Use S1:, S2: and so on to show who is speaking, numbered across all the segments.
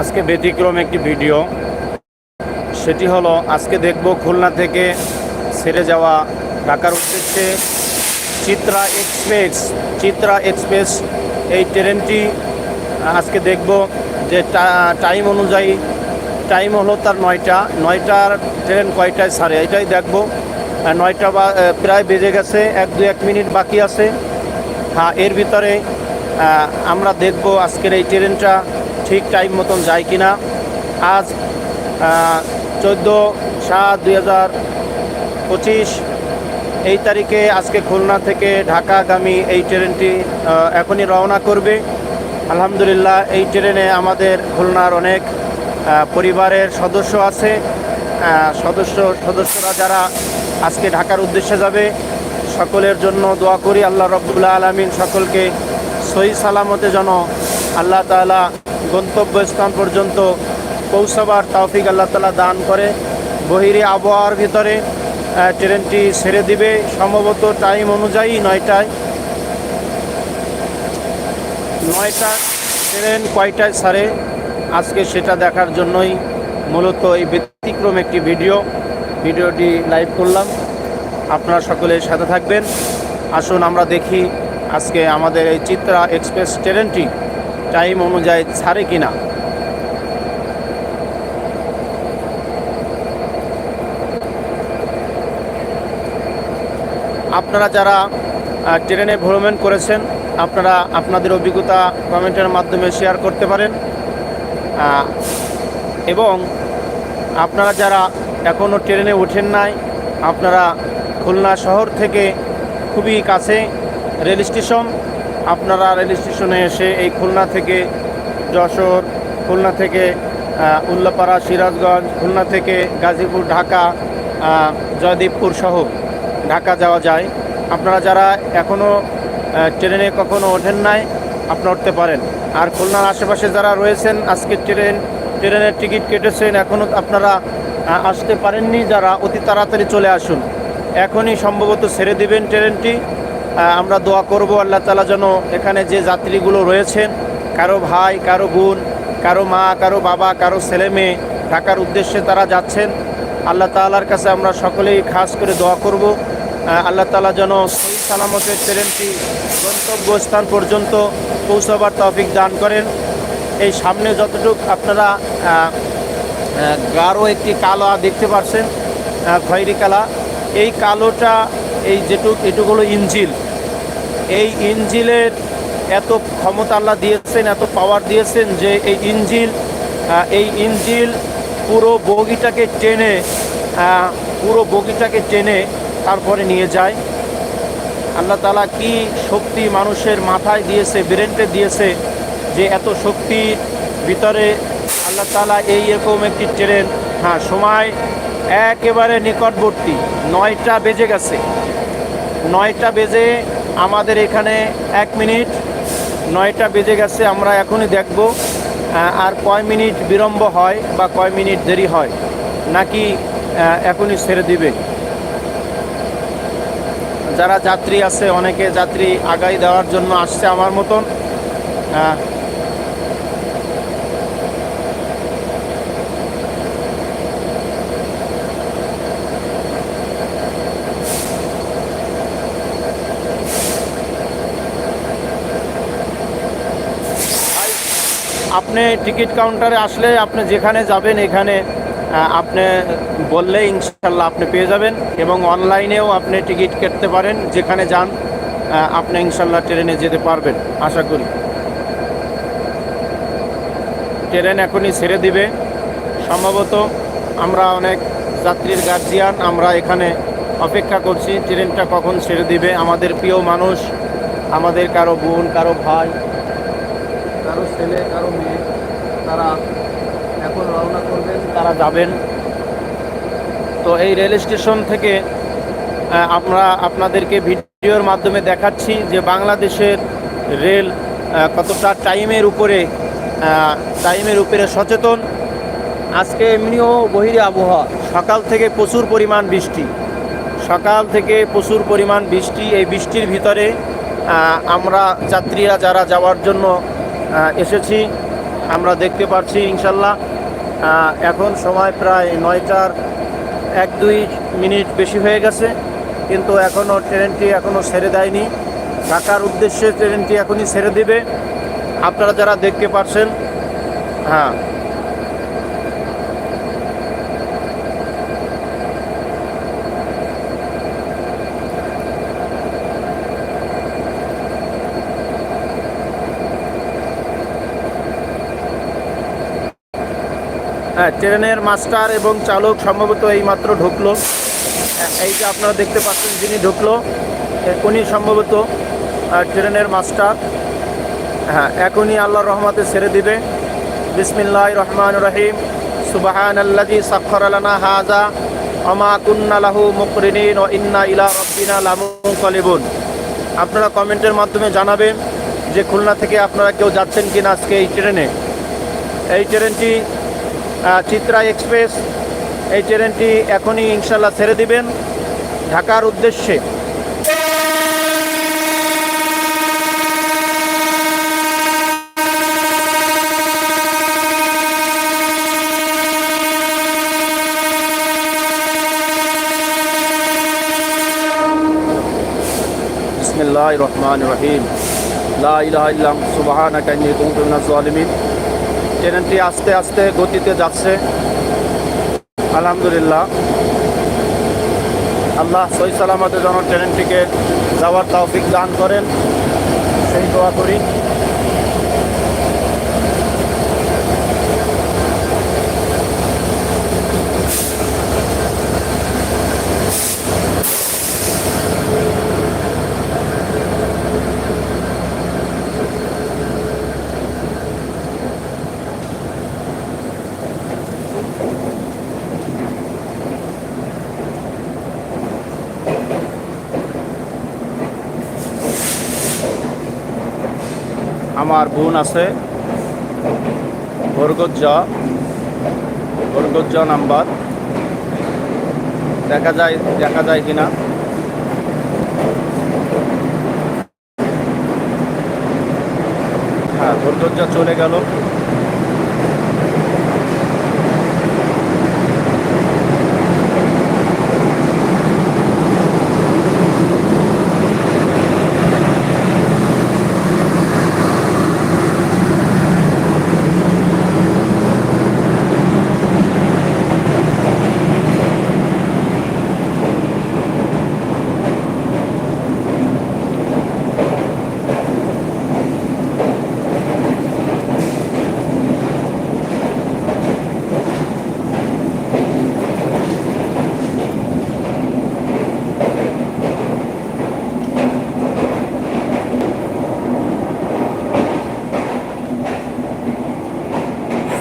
S1: আজকে ব্যতিক্রম একটি ভিডিও। সেটি হলো, আজকে দেখব খুলনা থেকে ছেড়ে যাওয়া ঢাকার উদ্দেশ্যে চিত্রা এক্সপ্রেস। চিত্রা এক্সপ্রেস, এই ট্রেনটি আজকে দেখব যে টাইম অনুযায়ী, টাইম হলো তার নয়টা। নয়টার ট্রেন কয়টায় ছাড়ে? এটাই দেখব। নয়টা বা প্রায় বেজে গেছে, এক দু এক মিনিট বাকি আছে। হ্যাঁ এর ভিতরে আমরা দেখব আজকের এই ট্রেনটা ঠিক টাইম মতন যায় কিনা। আজ চোদ্দ সাত দুই হাজার পঁচিশ, এই তারিখে আজকে খুলনা থেকে ঢাকাগামী এই ট্রেনটি এখনই রওনা করবে। আলহামদুলিল্লাহ, এই ট্রেনে আমাদের খুলনার অনেক পরিবারের সদস্য আছে। সদস্য, সদস্যরা যারা আজকে ঢাকার উদ্দেশ্যে যাবে, সকলের জন্য দোয়া করি আল্লাহ রব্বুল্লাহ আলমিন, সকলকে সহি সালামতে যেন আল্লাহ তাআলা গন্তব্যস্থান পর্যন্ত পৌঁছাবার তৌফিক আল্লাহ তাআলা দান করে। বহিরে আবহাওয়ার ভিতরে ট্রেনটি ছেড়ে দিবে। সম্ভবত টাইম অনুযায়ী নয়টায়। নয়টা ট্রেন কয়টায় ছাড়ে? আজকে সেটা দেখার জন্যই মূলত এই ব্যতিক্রম একটি ভিডিও। ভিডিওটি লাইভ করলাম। আপনারা সকলে সাথে থাকবেন। আসুন আমরা দেখি আজকে আমাদের এই চিত্রা এক্সপ্রেস ট্রেনটি টাইম অনুযায়ী ছাড়ে কিনা। আপনারা যারা ট্রেনে ভ্রমণ করেছেন, আপনারা আপনাদের অভিজ্ঞতা কমেন্টের মাধ্যমে শেয়ার করতে পারেন। এবং আপনারা যারা এখনও ট্রেনে ওঠেন নাই, আপনারা খুলনা শহর থেকে খুবই কাছে রেল স্টেশন আপনারা রেল স্টেশনে এসে এই খুলনা থেকে যশোর খুলনা থেকে উল্লাপাড়া সিরাজগঞ্জ খুলনা থেকে গাজীপুর ঢাকা আহ, জয়দেবপুর সহ ঢাকা যাওয়া যায়। আপনারা যারা এখনও ট্রেনে কখনো ওঠেন নাই আপনারা উঠতে পারেন। আর খুলনার আশেপাশে যারা রয়েছেন আজকে ট্রেন ট্রেনের টিকিট কেটেছেন এখনও আপনারা আসতে পারেননি যারা অতি তাড়াতাড়ি চলে আসুন। এখনই সম্ভবত ছেড়ে দিবেন ট্রেনটি। আমরা দোয়া করব আল্লাহ তালা যেন এখানে যে যাত্রীগুলো রয়েছেন, কারও ভাই, কারও বোন, কারও মা, কারও বাবা, কারও ছেলে মেয়ে, ঢাকার উদ্দেশ্যে তারা যাচ্ছেন, আল্লাহ তাআলার কাছে আমরা সকলেই খাস করে দোয়া করব। আল্লাহ তাআলা যেন সহি সালামতের ট্রেনটি গন্তব্যস্থান পর্যন্ত পৌঁছাবার তৌফিক দান করেন। এই সামনে যতটুক আপনারা গাঢ় একটি কালো দেখতে পাচ্ছেন খয়েরি কালা। এই কালোটা, এই যেটুক, এটুক হলো ইঞ্জিল। এই ইঞ্জিলের এত ক্ষমতা আল্লাহ দিয়েছেন, এত পাওয়ার দিয়েছেন যে এই ইঞ্জিল এই ইঞ্জিল পুরো বগিটাকে টেনে পুরো বগিটাকে টেনে তারপরে নিয়ে যায়। আল্লাহ তালা কি শক্তি মানুষের মাথায় দিয়েছে ব্রেনটে দিয়েছে যে এত শক্তির ভিতরে আল্লাহ তালা এই এরকম একটি ট্রেন হ্যাঁ সময় একেবারে নিকটবর্তী, নয়টা বেজে গেছে, নয়টা বেজে আমাদের এখানে এক মিনিট, নয়টা বেজে গেছে, আমরা এখনই দেখব আর কয় মিনিট বিলম্ব হয় বা কয় মিনিট দেরি হয়, নাকি এখনই ছেড়ে দিবে। যারা যাত্রী আছে, অনেকে যাত্রী আগাই দেওয়ার জন্য আসছে আমার মতন আপনি টিকিট কাউন্টারে আসলে আপনি যেখানে যাবেন, এখানে আপনি বললে ইনশাল্লাহ আপনি পেয়ে যাবেন এবং অনলাইনেও আপনি টিকিট কাটতে পারেন, যেখানে যান আপনি ইনশাল্লাহ ট্রেনে যেতে পারবেন, আশা করি। ট্রেন এখনই ছেড়ে দিবে। সম্ভবত আমরা অনেক যাত্রীর গার্জিয়ান আমরা এখানে অপেক্ষা করছি, ট্রেনটা কখন ছেড়ে দিবে। আমাদের প্রিয় মানুষ, আমাদের কারও বোন, কারও ভাই কারও ছেলে, কারও মেয়ে, তারা এখন রওনা করবেন। তারা যাবেন। তো এই রেল স্টেশন থেকে আমরা আপনাদেরকে ভিডিওর মাধ্যমে দেখাচ্ছি যে বাংলাদেশের রেল কতটা টাইমের উপরে টাইমের উপরে সচেতন। আজকে এমনিও বহিরে আবহাওয়া। সকাল থেকে প্রচুর পরিমাণ বৃষ্টি। সকাল থেকে প্রচুর পরিমাণ বৃষ্টি। এই বৃষ্টির ভিতরে আমরা যাত্রীরা যারা যাওয়ার জন্য এসেছি। আমরা দেখতে পাচ্ছি ইনশাল্লাহ। এখন সময় প্রায় নয়টার এক দুই মিনিট বেশি হয়ে গেছে, কিন্তু এখনও ট্রেনটি এখনও ছেড়ে দেয়নি। ঢাকার উদ্দেশ্যে ট্রেনটি এখনই ছেড়ে দেবে। আপনারা যারা দেখতে পাচ্ছেন হ্যাঁ। হ্যাঁ ট্রেনের মাস্টার এবং চালক সম্ভবত এইমাত্র ঢুকলো। হ্যাঁ, এই যে আপনারা দেখতে পাচ্ছেন যিনি ঢুকলো উনি সম্ভবত ট্রেনের মাস্টার। হ্যাঁ এখনই আল্লাহর রহমতে ছেড়ে দিবে। বিসমিল্লাহ রহমান রহিম। সুবাহান আল্লাজি সাক্ষর আলানা হাজা অমা কুন্না লাহু মুকরিনিন ও ইন্না ইলা রব্বিনা লামুনকালিবুন। আপনারা কমেন্টের মাধ্যমে জানাবেন যে খুলনা থেকে আপনারা কেউ যাচ্ছেন কিনা আজকে এই ট্রেনে। এই ট্রেনটি চিত্রা এক্সপ্রেস এই ট্রেনটি এখনই ইনশাল্লাহ ছেড়ে দিবেন। ঢাকার উদ্দেশ্যে। রহমান রহিম। লা ইলাহা ইল্লা সুবহানাকা ইন্নী কুনতু মিনাজ ট্রেনটি আস্তে আস্তে গতিতে যাচ্ছে। আলহামদুলিল্লাহ। আল্লাহ সই সালামতে যেন ট্রেনটিকে যাওয়ার তৌফিক দান করেন। সেই দোয়া করি। আমার বোন আছে। বরগজ্জা। বরগজ্জা নাম্বার। দেখা যায় দেখা যায় কিনা হ্যাঁ বরগজ্জা চলে গেল।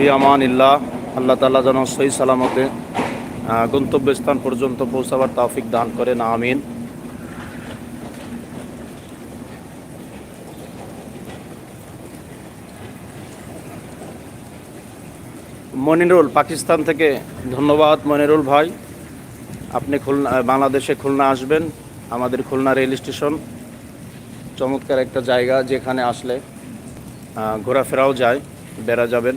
S1: ফি আমান ইল্লাহ আল্লাহ তালা যেন সই সালামতে গন্তব্যস্থান পর্যন্ত পৌঁছাবার তাফিক দান করেন, আমিন। মনিরুল, পাকিস্তান থেকে ধন্যবাদ মনিরুল ভাই। আপনি খুলনা, বাংলাদেশে খুলনা আসবেন, আমাদের খুলনা রেল স্টেশন। চমৎকার একটা জায়গা যেখানে আসলে ঘোরাফেরাও যায়, বেড়া যাবেন।